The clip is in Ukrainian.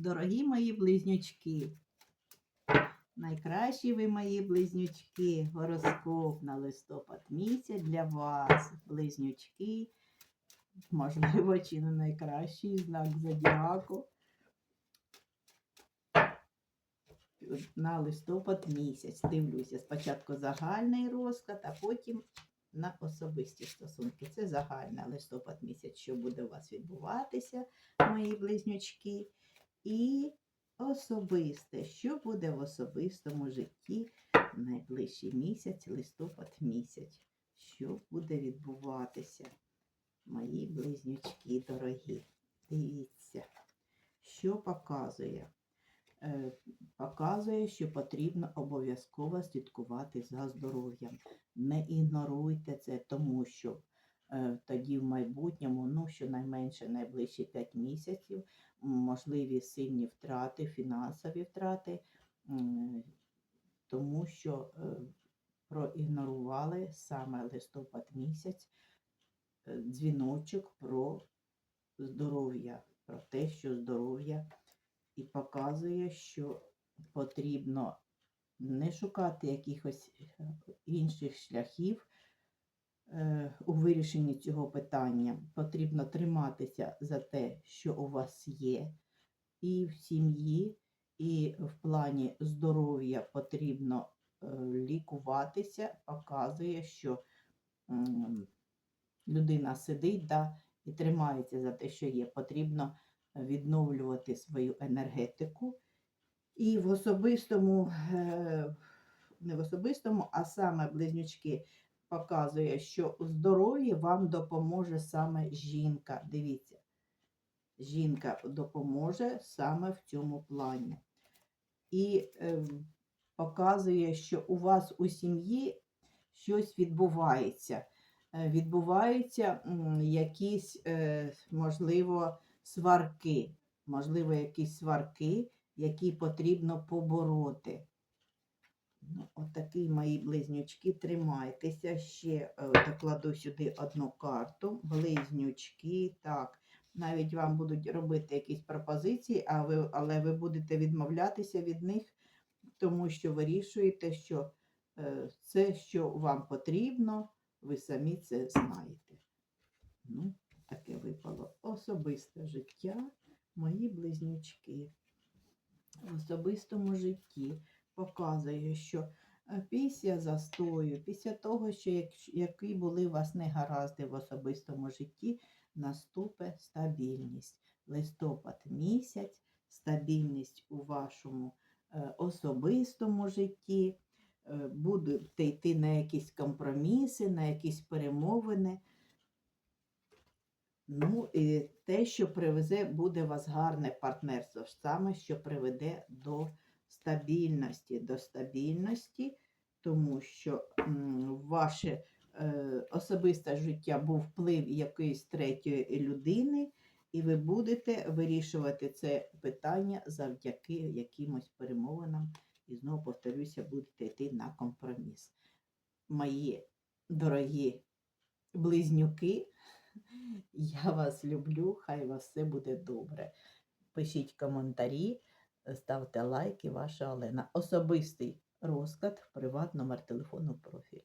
Дорогі мої близнючки, найкращі ви мої близнючки, гороскоп на листопад місяць для вас, близнючки, можливо, чи не найкращий знак зодіаку. На листопад місяць. Дивлюся, спочатку загальний розклад, а потім на особисті стосунки. Це загальна листопад місяць, що буде у вас відбуватися, мої близнючки. І особисте, що буде в особистому житті в найближчий місяць, листопад місяць. Що буде відбуватися, мої близнючки дорогі. Дивіться, що показує. Е, Показує, що потрібно обов'язково слідкувати за здоров'ям. Не ігноруйте це, тому що тоді в майбутньому, ну щонайменше найближчі 5 місяців, можливі сильні втрати, фінансові втрати, тому що е, проігнорували саме листопад місяць е, дзвіночок про здоров'я, про те, що здоров'я і показує, що потрібно не шукати якихось е, інших шляхів е, у вирішенні цього питання. Потрібно триматися за те, що у вас є, і в сім'ї, і в плані здоров'я потрібно е, лікуватися, показує, що людина сидить да, і тримається за те, що є. Потрібно відновлювати свою енергетику. І в особистому, е, не в особистому, а саме близнючки показує, що у здоров'ї вам допоможе саме жінка. Дивіться, жінка допоможе саме в цьому плані. І е, показує, що у вас у сім'ї щось відбувається. Е, Відбуваються м, якісь, е, можливо, сварки, можливо, якісь сварки, які потрібно побороти. Ну, отакий мої близнючки, тримайтеся. Ще е, докладу сюди одну карту. Близнючки, так. Навіть вам будуть робити якісь пропозиції, а ви, але ви будете відмовлятися від них, тому що вирішуєте, що е, це, що вам потрібно, ви самі це знаєте. Ну, таке випало особисте життя, мої близнючки. В особистому житті показує, що е, після застою, після того, що як, які були у вас негаразди в особистому житті, наступить стабільність. Листопад місяць, стабільність у вашому е, особистому житті, е, будете йти на якісь компроміси, на якісь перемовини. Ну, і те, що привезе, буде у вас гарне партнерство, саме що приведе до стабільності, до стабільності, тому що ваше е, особисте життя був вплив якоїсь третьої людини, і ви будете вирішувати це питання завдяки якимось перемовинам. І знову повторюся, будете йти на компроміс. Мої дорогі близнюки. Я вас люблю, хай у вас все буде добре. Пишіть коментарі, ставте лайки, ваша Олена. Особистий розклад, приват, номер телефону в профілі.